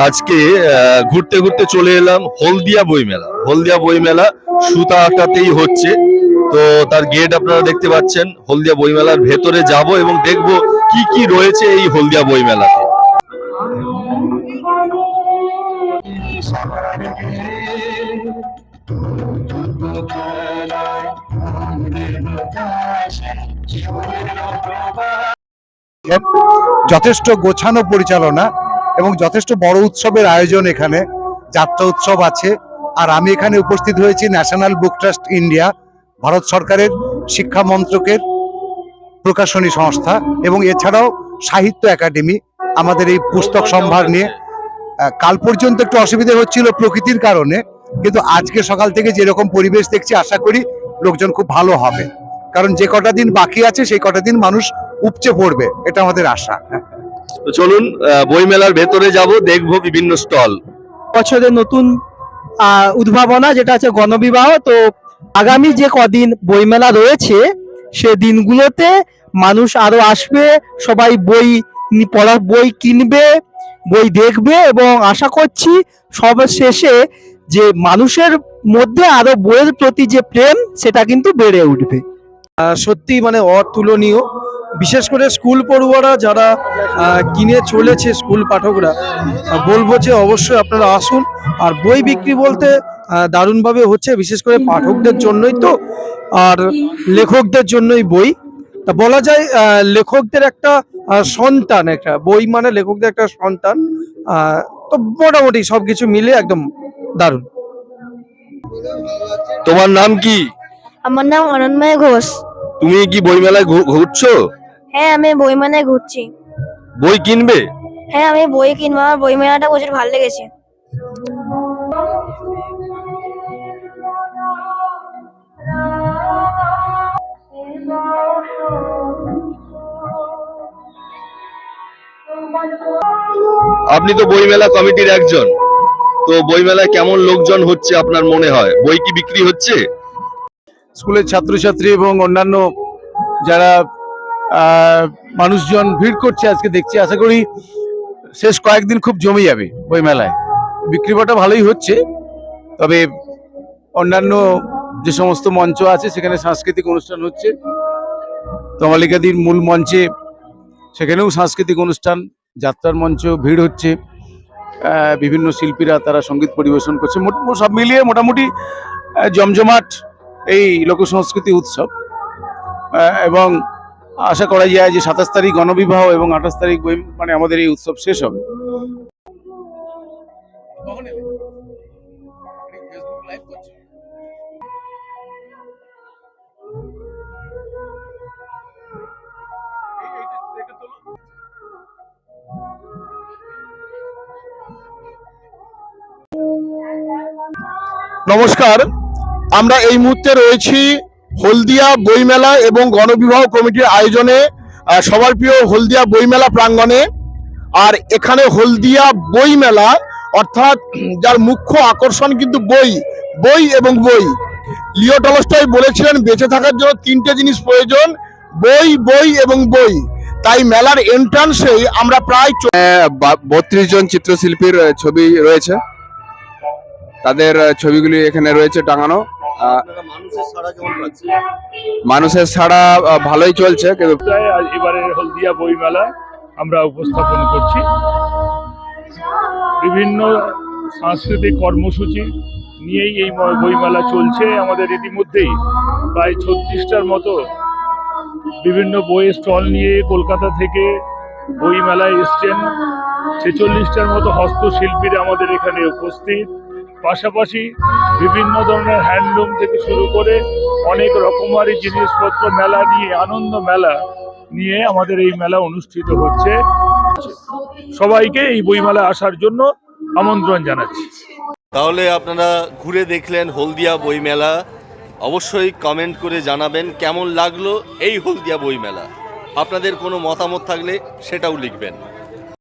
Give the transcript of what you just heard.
আজকে ঘুরতে ঘুরতে চলে এলাম হলদিয়া বইমেলা। হলদিয়া বইমেলা সুতা সুতাটাতেই হচ্ছে। তো তার গেট আপনারা দেখতে পাচ্ছেন, হলদিয়া বইমেলার ভেতরে যাব এবং দেখব কি কি রয়েছে এই হলদিয়া বইমেলাতে। যথেষ্ট গোছানো পরিচালনা। এবং যথেষ্ট বড় উৎসবের আয়োজন এখানে। যাত্রা উৎসব আছে। আর আমি এখানে উপস্থিত হয়েছি National Book Trust India Bharat সরকারের শিক্ষা মন্ত্রকের প্রকাশনী সংস্থা এবং এছাড়াও সাহিত্য একাডেমি, আমাদের এই পুস্তক সম্ভার নিয়ে। কাল পর্যন্ত একটু অসুবিধা হচ্ছিল প্রকৃতির কারণে, কিন্তু আজকে সকাল থেকে যেরকম পরিবেশ দেখছি, আশা করি লোকজন খুব ভালো হবে। কারণ যে কটা দিন বাকি আছে, সেই কটা দিন মানুষ উপচে পড়বে, এটা আমাদের আশা। তো চলুন বইমেলার ভেতরে যাব দেখব বিভিন্ন স্টল। বছরের নতুন উদ্ভাবনা যেটা আছে গণবিবাহ তো আগামী যে কদিন বইমেলা রয়েছে সে দিনগুলোতে মানুষ আরও আসবে সবাই বই পড়া বই কিনবে বই দেখবে এবং আশা করছি সব শেষে যে মানুষের মধ্যে আরও বইয়ের প্রতি যে প্রেম সেটা কিন্তু বেড়ে উঠবে। সত্যি মানে অতুলনীয়। বিশেষ করে স্কুল পড়ুয়ারা যারা কিনে চলেছে স্কুল পাঠকরা বলব যে অবশ্যই আপনারা আসুন। আর বই বিক্রি বলতে দারুণভাবে হচ্ছে বিশেষ করে পাঠকদের জন্যই তো আর লেখকদের জন্যই বই। তা বলা যায় লেখকদের একটা সন্তান একটা বই মানে লেখকদের একটা সন্তান তো মোটামুটি সবকিছু মিলে একদম দারুণ। তোমার নাম কি? আমার নাম অনন্ময় ঘোষ। তুমি কি বইমেলায় ঘু- ঘুরছো? হ্যাঁ আমি বইমেলায় ঘুরছি। বই কিনবে? হ্যাঁ আমি বই কিনবো। আমার বই মেলাটা প্রচুর ভালো লেগেছে। আপনি তো বইমেলা কমিটির একজন। তো বইমেলায় কেমন লোকজন হচ্ছে আপনার মনে হয়? বই কি বিক্রি হচ্ছে? স্কুলের ছাত্রছাত্রী এবং অন্যান্য যারা মানুষজন ভিড় করছে আজকে দেখছি। আশা করি শেষ কয়েকদিন খুব জমে যাবে বইমেলায় বিক্রি বাটা ভালোই হচ্ছে, তবে অন্যান্য যে সমস্ত মঞ্চ আছে, সেখানে সাংস্কৃতিক অনুষ্ঠান হচ্ছে। তমালিকাদির মূল মঞ্চে সেখানেও সাংস্কৃতিক অনুষ্ঠান, যাত্রার মঞ্চ, ভিড় হচ্ছে। বিভিন্ন শিল্পীরা তারা সংগীত পরিবেশন করছে। সব মিলিয়ে মোটামুটি জমজমাট এই লোকসংস্কৃতি উৎসব। এবং আশা করা যায় যে সাতাশ তারিখ গণবিবাহ এবং আঠাশ তারিখ মানে আমাদের এই উৎসব শেষ হবে। নমস্কার আমরা এই মুহূর্তে রয়েছি হলদিয়া বইমেলা এবং গণবিবাহ কমিটির আয়োজনে সবার প্রিয় হলদিয়া বইমেলা প্রাঙ্গণে। আর এখানে হলদিয়া বইমেলা, অর্থাৎ যার মুখ্য আকর্ষণ কিন্তু বই বই এবং বই। লিও টলস্টয় বলেছিলেন, বেঁচে থাকার জন্য তিনটে জিনিস প্রয়োজন, বই বই এবং বই। তাই মেলার এন্ট্রান্সেই আমরা প্রায় চ- বত্রিশ জন চিত্রশিল্পীর ছবি রয়েছে। তাদের ছবিগুলি এখানে রয়েছে টাঙানো। মানুষের সাড়া ছাড়া ভালোই চলছে কিন্তু এবারের হলদিয়া বইমেলা আমরা উপস্থাপন করছি। বিভিন্ন সাংস্কৃতিক কর্মসূচি নিয়েই এই ম- বইমেলা চলছে। আমাদের ইতিমধ্যেই প্রায় ছত্রিশটার মতো বিভিন্ন বইয়ের স্টল নিয়ে কলকাতা থেকে বইমেলায় এসছেন। ছেচল্লিশটার মতো হস্তশিল্পীরা আমাদের এখানে উপস্থিত। পাশাপাশি বিভিন্ন ধরনের হ্যান্ডলুম থেকে শুরু করে অনেক রকমারি জিনিসপত্র মেলা নিয়ে, আনন্দ মেলা নিয়ে আমাদের এই মেলা অনুষ্ঠিত হচ্ছে। সবাইকে এই বইমেলা আসার জন্য আমন্ত্রণ জানাচ্ছি। তাহলে আপনারা ঘুরে দেখলেন হলদিয়া বইমেলা। অবশ্যই কমেন্ট করে জানাবেন কেমন লাগল এই হলদিয়া বইমেলা। আপনাদের কোনো মতামত থাকলে সেটাও লিখবেন।